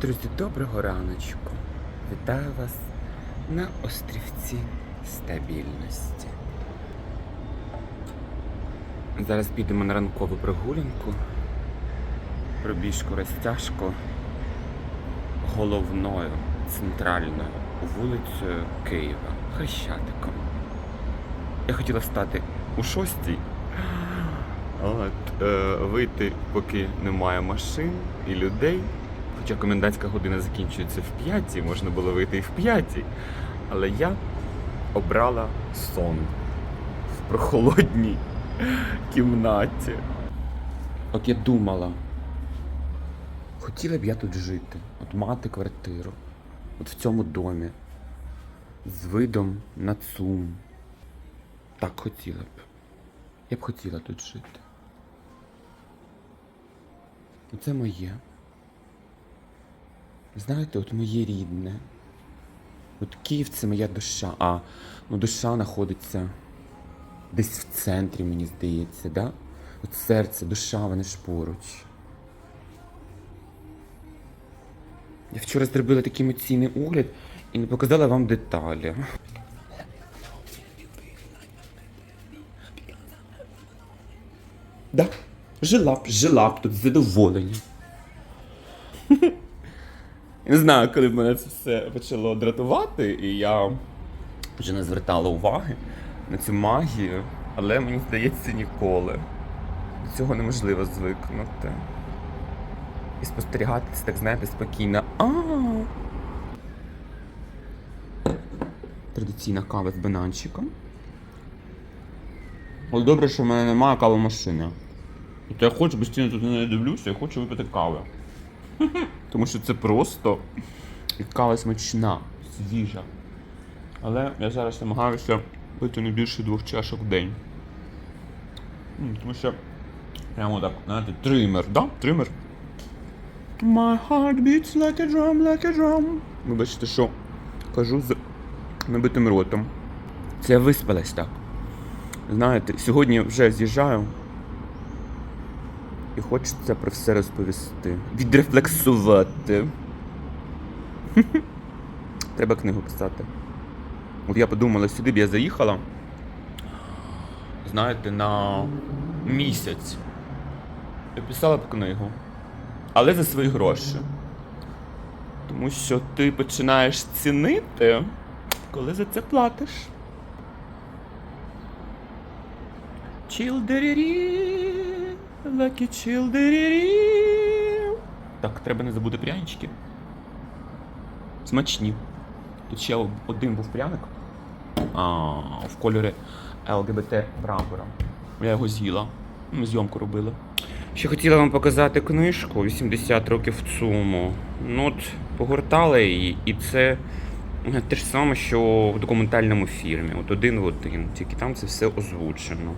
Друзі, доброго раночку. Вітаю вас на острівці стабільності. Зараз підемо на ранкову прогулянку, пробіжку розтяжку головною центральною вулицею Києва Хрещатиком. Я хотіла встати у шостій, От, е, вийти, поки немає машин і людей. Хоча комендантська година закінчується в п'ятій, можна було вийти і в п'ятій. Але я обрала сон в прохолодній кімнаті. От я думала, хотіла б я тут жити, от мати квартиру, от в цьому домі, з видом на ЦУМ. Так хотіла б. Я б хотіла тут жити. Це моє. Знаєте, от моє рідне. От Київ це моя душа. А ну душа знаходиться десь в центрі, мені здається, да? От серце, душа, вони ж поруч. Я вчора зробила такий емоційний огляд і не показала вам деталі. Да, жила б, жила б тут з задоволенням. Я не знаю, коли б мене це все почало дратувати, і я вже не звертала уваги на цю магію, але мені здається ніколи. До цього неможливо звикнути. І спостерігати так знаєте, спокійно. А. Традиційна кава з бананчиком. Але добре, що в мене немає кавомашини. От я хочу постійно тут неї дивлюся, я хочу випити кави. Тому що це просто кава смачна, свіжа. Але я зараз намагаюся пити не більше двох чашок в день. Тому що прямо так, знаєте, тример, да? Тример. My heart beats like a drum, like a drum. Ви бачите, що кажу з набитим ротом. Це виспалась так. Знаєте, сьогодні вже з'їжджаю. І хочеться про все розповісти. Відрефлексувати. Треба книгу писати. От я подумала, сюди б я заїхала. Знаєте, на місяць. І писала б книгу. Але за свої гроші. Тому що ти починаєш цінити, коли за це платиш. Чилдерірі, lucky чилдерірі. Так, треба не забути прянички. Смачні. Тут ще один був пряник а, в кольорі ЛГБТ прапора. Я його з'їла. Ми зйомку робили. Ще хотіла вам показати книжку 80 років ЦУМу. Ну от погортала її, і це те ж саме, що в документальному фільмі. От один в один. Тільки там це все озвучено.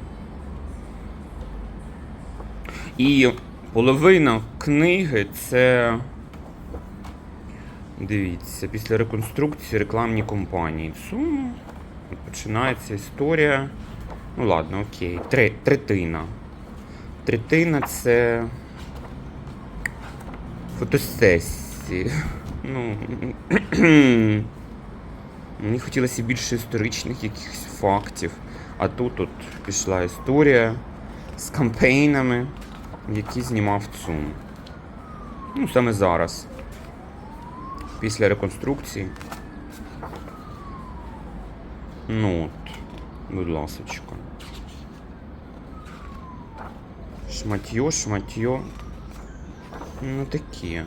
І половина книги це. Дивіться, після реконструкції рекламні компанії ЦУМу починається історія. Ну ладно, окей. Три, третина. Третина це фотосесії. Ну. Мені хотілося більше історичних якихось фактів. А тут от пішла історія з кампейнами, які знімав ЦУМ. Ну, саме зараз. Після реконструкції. Ну от, будь ласочка. Шматьо, шматьо. Ну такі.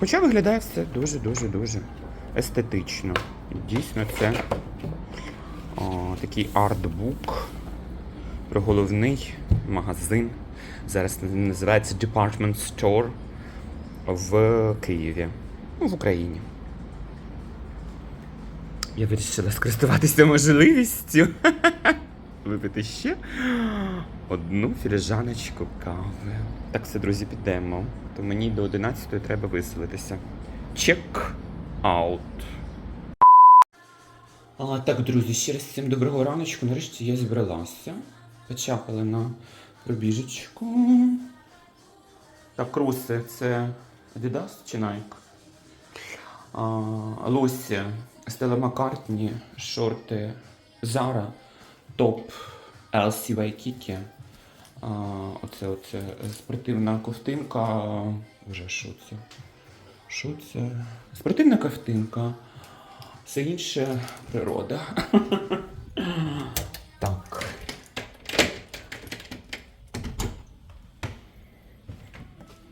Хоча виглядає все дуже-дуже-дуже естетично. Дійсно, це о, такий артбук про головний магазин. Зараз називається Department Store в Києві. Ну, в Україні. Я вирішила скористуватися можливістю випити ще одну філіжаночку кави. Так все, друзі, підемо. То мені до 11 треба виселитися. Чек аут. А, так, друзі, ще раз всім доброго раночку. Нарешті я зібралася. Почапала на пробіжечку. Так, кроси це Adidas чи Nike? А, Лосі, Стелла Маккартні, шорти Zara, топ LC. А, оце, оце спортивна ковтинка. Вже що це? Що це? Спортивна ковтинка. Все інше природа. так.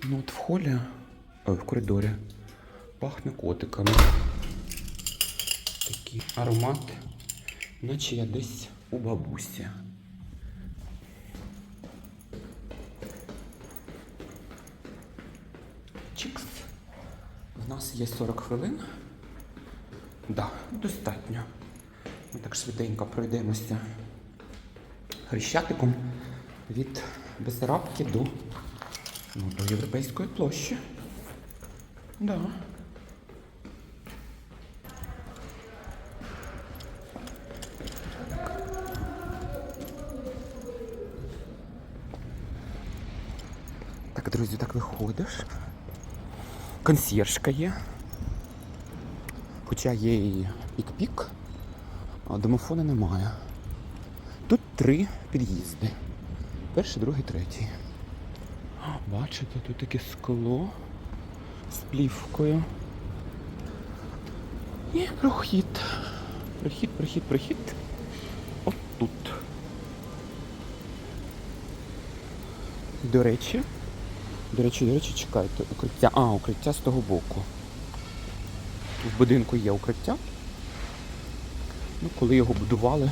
Ну от в холі, ой, в коридорі пахне котиками. Такий аромат, наче я десь у бабусі. Чікс. В нас є 40 хвилин. Да, достатньо. Ми так швиденько пройдемося хрещатиком від Бесарабки до, ну, до Європейської площі. Да. Так, друзі, так виходиш. Консьєржка є. Хоча є і пік-пік, а домофона немає. Тут три під'їзди. Перший, другий, третій. Бачите, тут таке скло з плівкою. І прохід. Прохід, прохід, прохід. От тут. До речі. До речі, до речі, чекайте, укриття. А, укриття з того боку. В будинку є укриття. Ну, коли його будували,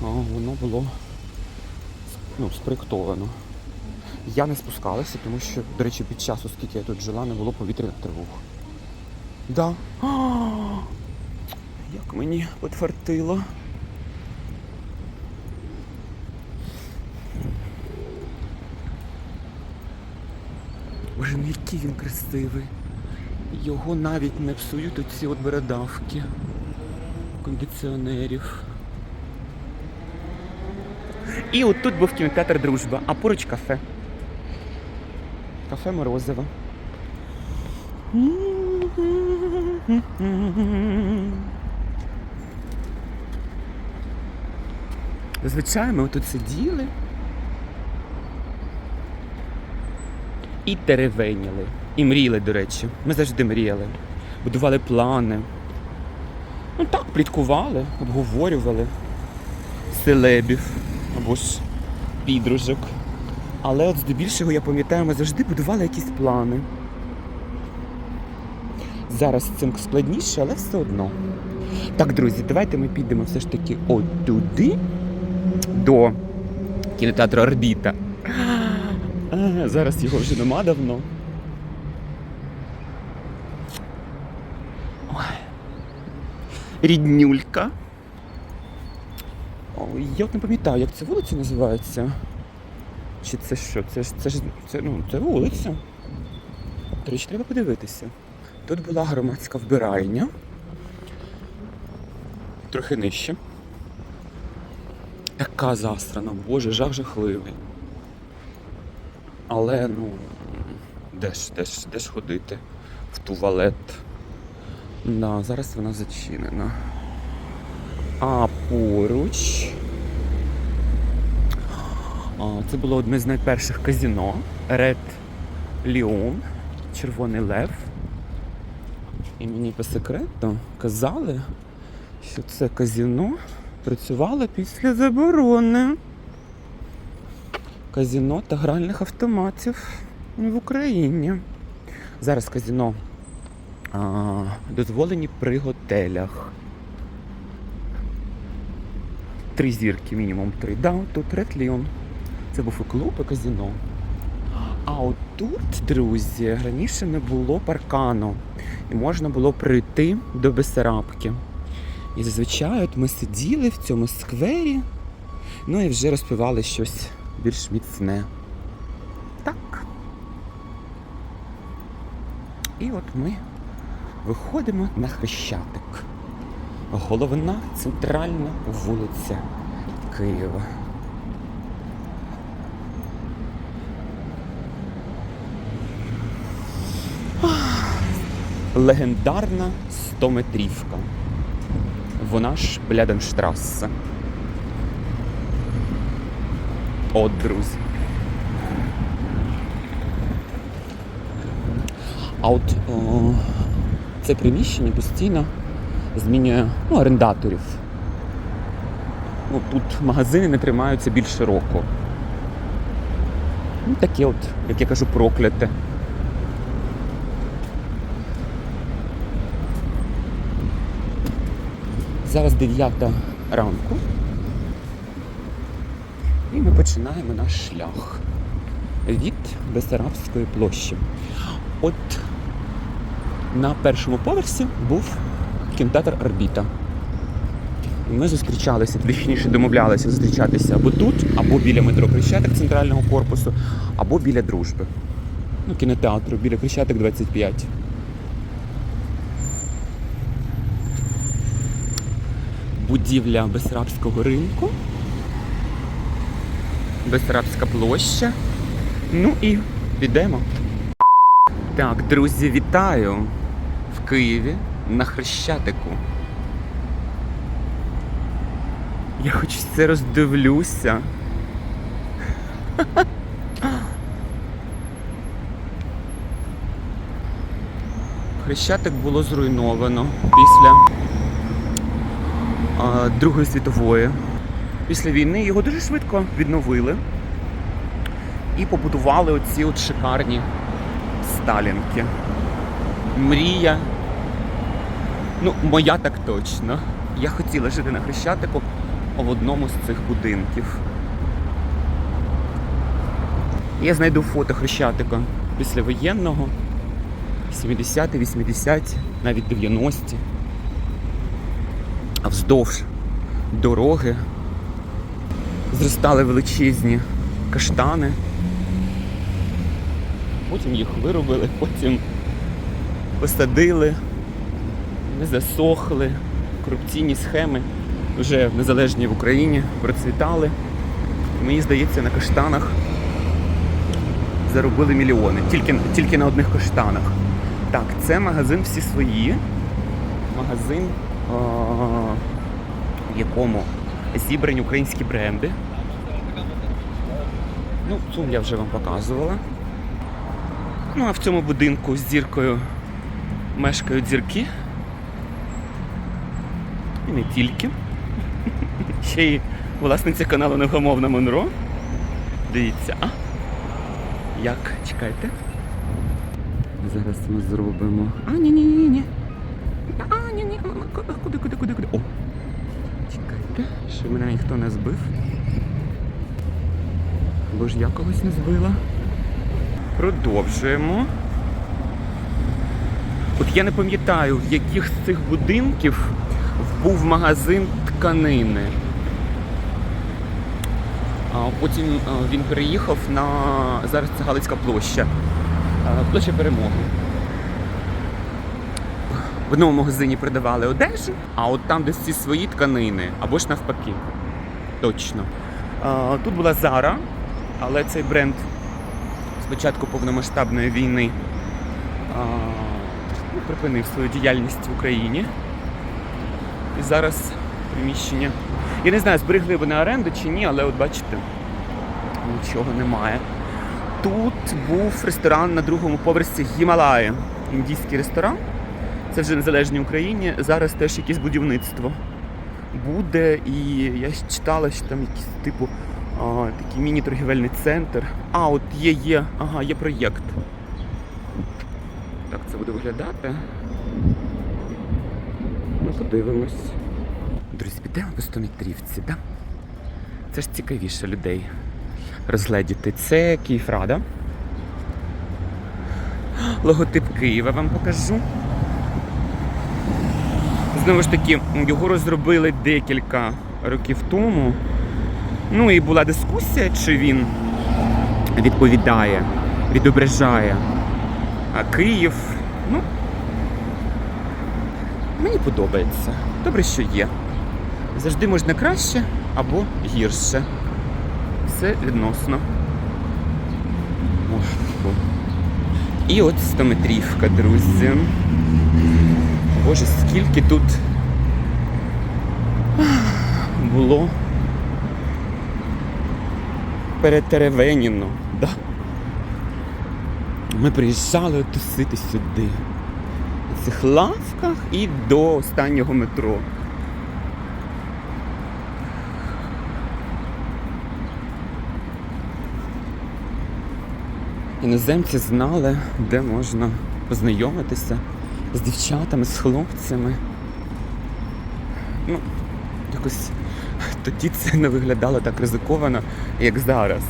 воно було ну, спроєктовано. Я не спускалася, тому що, до речі, під час, оскільки я тут жила, не було повітряних тривог. Да. Як мені потвертило. Боже, який він красивий. Його навіть не псують оці от бородавки кондиціонерів. І от тут був кінотеатр Дружба, а поруч кафе. Кафе Морозиво. Зазвичай ми тут сиділи і теревеніли. І мріяли, до речі. Ми завжди мріяли. Будували плани. Ну так, пліткували, обговорювали селебів або ж підружок. Але от здебільшого, я пам'ятаю, ми завжди будували якісь плани. Зараз цим складніше, але все одно. Так, друзі, давайте ми підемо все ж таки от туди, до кінотеатру Орбіта. Зараз його вже нема давно. Ой. Ріднюлька. Ой, я от не пам'ятаю, як ця вулиця називається. Чи це що? Це ж це це, ну, це вулиця. До речі, треба подивитися. Тут була громадська вбиральня. Трохи нижче. Така засрана, боже, жах жахливий. Але, ну, де ж, де ж, де ж ходити в туалет? Да, зараз вона зачинена. А поруч. Це було одне з найперших казіно. Red Lion, Червоний Лев. І мені по секрету казали, що це казіно працювало після заборони казіно та гральних автоматів в Україні. Зараз казіно а, дозволені при готелях. Три зірки, мінімум три. Да, тут Lion. Це був і клуб, і казіно. А от тут, друзі, раніше не було паркану. І можна було прийти до Бесарабки. І зазвичай от ми сиділи в цьому сквері, ну і вже розпивали щось більш міцне. Так. І от ми виходимо на хрещатик. Головна центральна вулиця Києва. Легендарна 100-метрівка. Вона ж Бляденштрассе. От, друзі. А от о, це приміщення постійно змінює ну, орендаторів. Ну, тут магазини не тримаються більше року. Ну, таке от, як я кажу, прокляте. Зараз 9 ранку. І ми починаємо наш шлях від Бесарабської площі. От на першому поверсі був кінотеатр Орбіта. Ми зустрічалися, точніше домовлялися зустрічатися або тут, або біля метро Хрещатик центрального корпусу, або біля дружби. Ну, кінотеатру, біля Хрещатик 25. Будівля Бесарабського ринку. Бесарабська площа. Ну і підемо. Так, друзі, вітаю в Києві на Хрещатику. Я хоч це роздивлюся. Хрещатик було зруйновано після а, Другої світової. Після війни його дуже швидко відновили і побудували оці от шикарні Сталінки. Мрія. Ну, моя так точно. Я хотіла жити на Хрещатику в одному з цих будинків. Я знайду фото Хрещатика післявоєнного. 70-ті, 80-ті, навіть 90-ті. А вздовж дороги зростали величезні каштани. Потім їх виробили, потім посадили, не засохли, корупційні схеми вже незалежній в Україні процвітали. Мені здається, на каштанах заробили мільйони. Тільки, тільки на одних каштанах. Так, це магазин всі свої. Магазин, а, в якому зібрані українські бренди. Ну, цю я вже вам показувала. Ну, а в цьому будинку з зіркою мешкають зірки. І не тільки. Ще й власниця каналу Невгамовна Монро. Дивіться, а? Як? Чекайте. Зараз ми зробимо. А, ні, ні, ні, ні. А, ні, ні, куди, куди, куди, куди? О! Чекайте, що мене ніхто не збив. Бо ж я когось не збила. Продовжуємо. От я не пам'ятаю, в яких з цих будинків був магазин тканини. Потім він переїхав на зараз це Галицька площа. Площа перемоги. В одному магазині продавали одежу, а от там десь ці свої тканини, або ж навпаки. Точно. Тут була Зара, але цей бренд початку повномасштабної війни а, ну, припинив свою діяльність в Україні. І зараз приміщення. Я не знаю, зберегли вони оренду чи ні, але от бачите, нічого немає. Тут був ресторан на другому поверсі Гімалаї. Індійський ресторан. Це вже незалежній Україні. Зараз теж якесь будівництво буде. І я читала, що там якийсь типу а, такий міні-торгівельний центр. А, от є, є, ага, є проєкт. Так це буде виглядати. Ну, подивимось. Друзі, підемо по стометрівці, да? Це ж цікавіше людей розгледіти. Це Київрада. Логотип Києва вам покажу. Знову ж таки, його розробили декілька років тому. Ну і була дискусія, чи він відповідає, відображає а Київ. Ну, мені подобається. Добре, що є. Завжди можна краще або гірше. Все відносно. Ох. І от 100-метрівка, друзі. Боже, скільки тут було перетеревеніно. Да. Ми приїжджали тусити сюди. На цих лавках і до останнього метро. Іноземці знали, де можна познайомитися з дівчатами, з хлопцями. Ну, якось тоді це не виглядало так ризиковано, як зараз.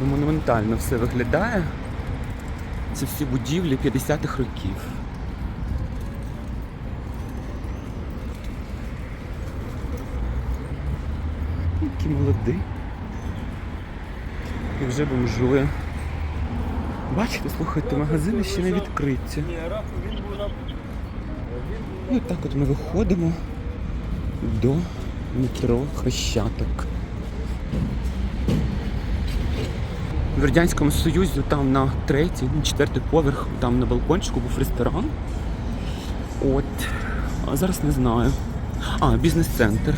Ну, монументально все виглядає. Ці всі будівлі 50-х років. Який молодий. І вже бомжує. Бачите, слухайте, магазини ще не відкриті. І отак от ми виходимо до метро Хрещаток. В Радянському Союзі там на третій, ну, четвертий поверх, там на балкончику був ресторан. От. А зараз не знаю. А, бізнес-центр.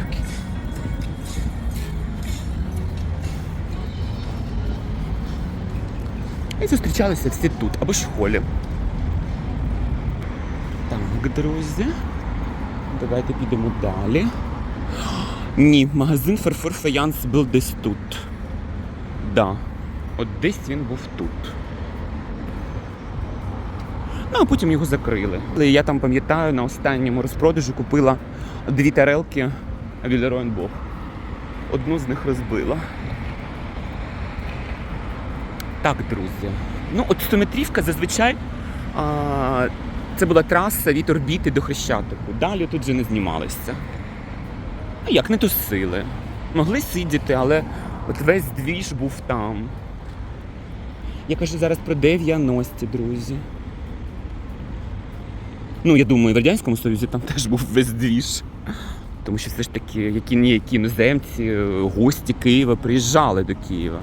Зустрічалися всі тут, або ж в холі. Так, друзі. Давайте підемо далі. Ні, магазин Фарфор Фаянс був десь тут. Да. От десь він був тут. Ну, а потім його закрили. Але я там пам'ятаю, на останньому розпродажу купила дві тарелки від Бог. Одну з них розбила. Так, друзі. Ну, от стометрівка зазвичай а, це була траса від орбіти до Хрещатику. Далі тут вже не знімалися. А як не тусили. Могли сидіти, але от весь двіж був там. Я кажу зараз про 90-ті, друзі. Ну, я думаю, в Радянському Союзі там теж був весь двіж. Тому що все ж таки, які ніякі іноземці, гості Києва приїжджали до Києва.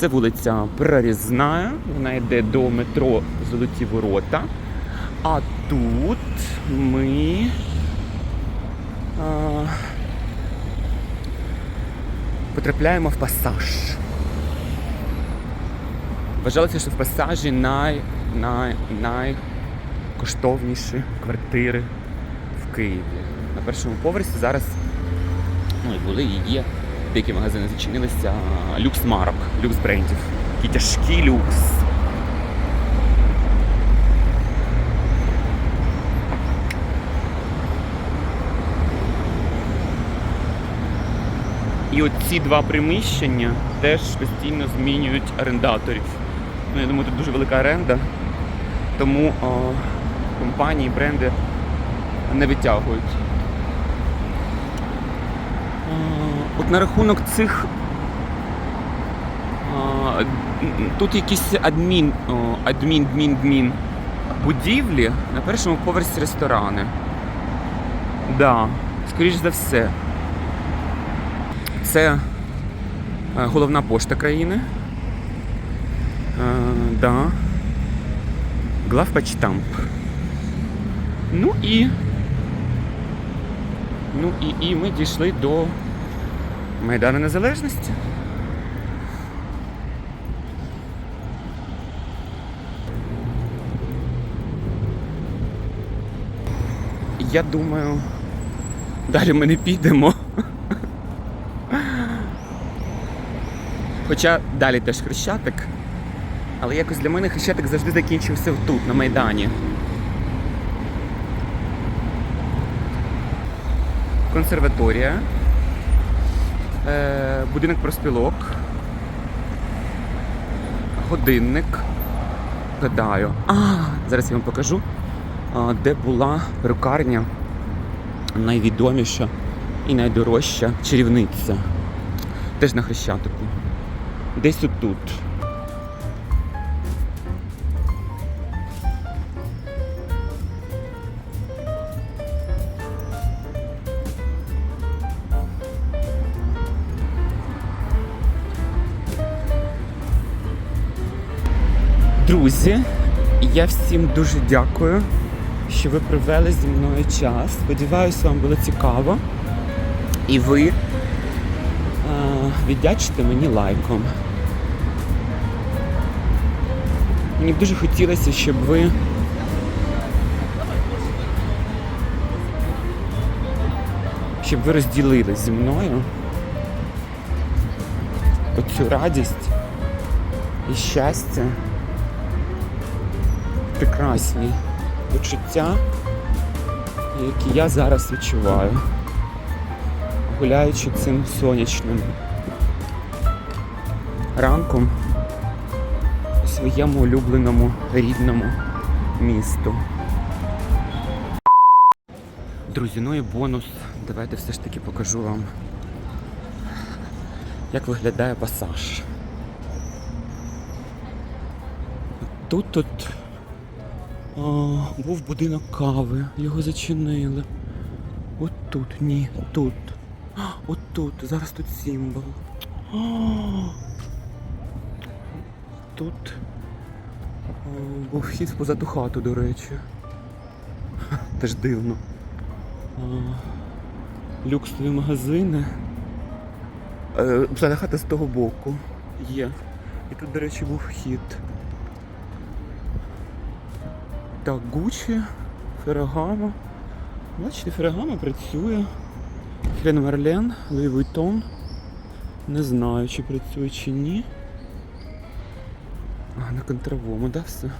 Це вулиця Прорізна, вона йде до метро Золоті Ворота. А тут ми. А, потрапляємо в пасаж. Вважалося, що в пасажі най, най, найкоштовніші квартири в Києві. На першому поверсі зараз ну, і були і є. Деякі магазини зачинилися. Люкс марок, люкс брендів. Такий тяжкий люкс. І от ці два приміщення теж постійно змінюють орендаторів. Ну, я думаю, тут дуже велика оренда, тому о, компанії, бренди не витягують. А, От на рахунок цих. Тут якісь адмін, адмін, адмін, адмін будівлі, на першому поверсі ресторани. Да, скоріш за все. Це е, головна пошта країни. Е, да. Главпочтамп. Ну і. Ну і, і ми дійшли до Майдану Незалежності. Я думаю, далі ми не підемо. Хоча далі теж хрещатик, але якось для мене хрещатик завжди закінчився тут, на Майдані. Консерваторія, будинок проспілок, годинник. Гадаю. А, зараз я вам покажу, де була перукарня найвідоміша і найдорожча чарівниця. Теж на хрещатику. Десь отут. Друзі, я всім дуже дякую, що ви провели зі мною час. Сподіваюся, вам було цікаво. І ви е, віддячите мені лайком. Мені б дуже хотілося, щоб ви щоб ви розділили зі мною оцю радість і щастя, прекрасні почуття, які я зараз відчуваю, гуляючи цим сонячним ранком у своєму улюбленому рідному місту. Друзі, ну і бонус. Давайте все ж таки покажу вам, як виглядає пасаж. Тут тут був будинок кави, його зачинили. От тут, ні, тут. От тут, зараз тут символ. Тут був вхід позаду хату, до речі. Теж дивно. Люксові магазини. Е, Позаду хата з того боку є. І тут, до речі, був вхід. Так, Гуччі, Феррагамо. Бачите, Феррагамо працює. Хрен Мерлен, Луї Vuitton. Не знаю, чи працює чи ні. А, на контровому, да, все?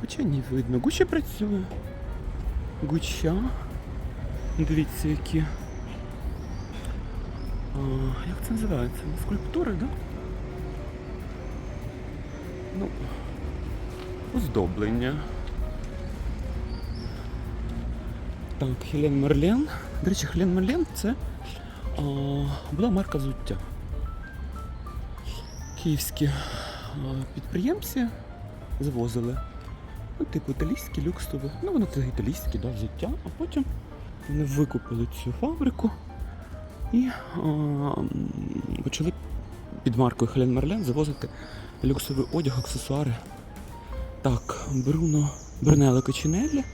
Хоча не видно. Гуччі працює. Гучча. Дивіться, які. А, як це називається? Скульптури, да? Ну, оздоблення. Так, Хелен Мерлен. До речі, Хелен Мерлен це а, була марка взуття. Київські підприємці завозили. Ну, типу італійські люксові. Ну, воно це італійське, да, взуття, а потім вони викупили цю фабрику і а, почали під маркою Хелен Мерлен завозити люксовий одяг, аксесуари. Так, Бруно Брунелло Кочинеллі.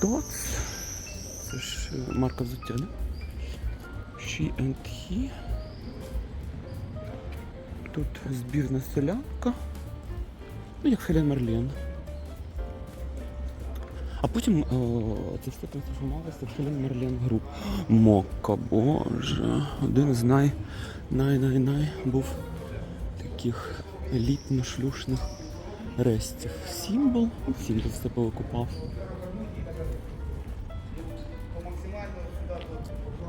Тоц. Це ж е, марка взуття, да? She and He. Тут збірна солянка. Ну, як Хелен Мерлен. А потім о, це все трансформувалося в Хелен Мерлен груп. Мокко, боже. Один з най, най, най, най був таких елітно-шлюшних рестів. Сімбол. Ну, Сімбол все повикупав.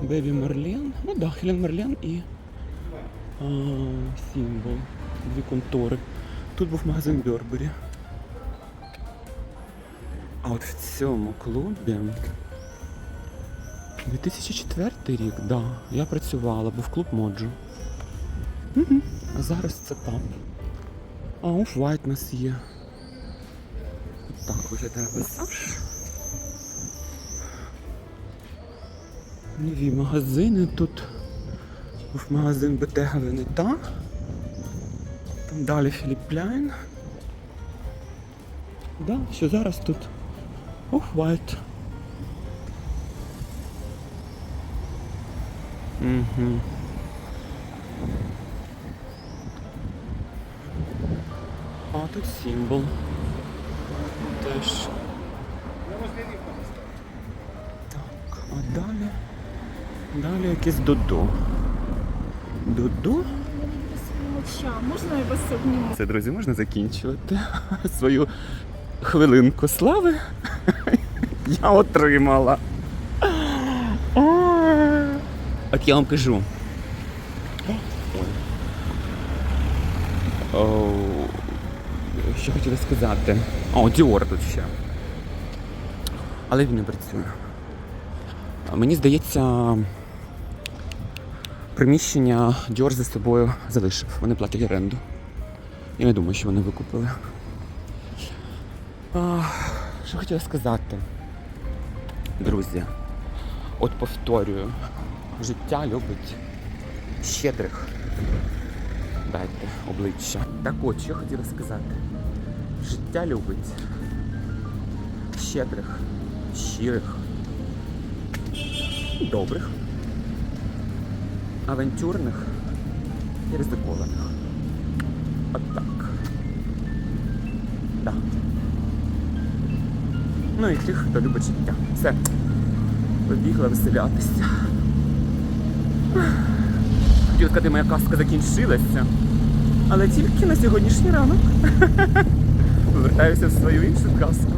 Бебі Мерлен. Ну да, Хелен Мерлен і а, Сімбол. Дві контори. Тут був магазин Бербері. А от в цьому клубі 2004 рік, да, я працювала, був клуб Моджо. Угу. А зараз це паб. А оф-вайт у нас є. Так виглядає пасаж. Нові магазини тут. Був магазин Бетега Венета. Там далі Філіп Пляйн. Да, що зараз тут Off-White. Угу. А тут символ. Теж. Так, а далі. Далі якесь додо. Додо? Можна я вас обніму? Це, друзі, можна закінчувати свою хвилинку слави. Я отримала. От я вам кажу. О, Що хотіла сказати? О, Діор тут ще. Але він не працює. Мені здається, Приміщення Діор за собою залишив. Вони платять оренду. Я не думаю, що вони викупили. А, що хотіла сказати? Друзі, от повторюю, життя любить щедрих. Дайте обличчя. Так от, що хотіла сказати. Життя любить щедрих, щирих, добрих, авантюрних і ризикованих. От так. Да. Ну і тих, хто любить життя. Все. Побігла веселятися. Хотіла сказати, моя казка закінчилася. Але тільки на сьогоднішній ранок. Повертаюся в свою іншу казку.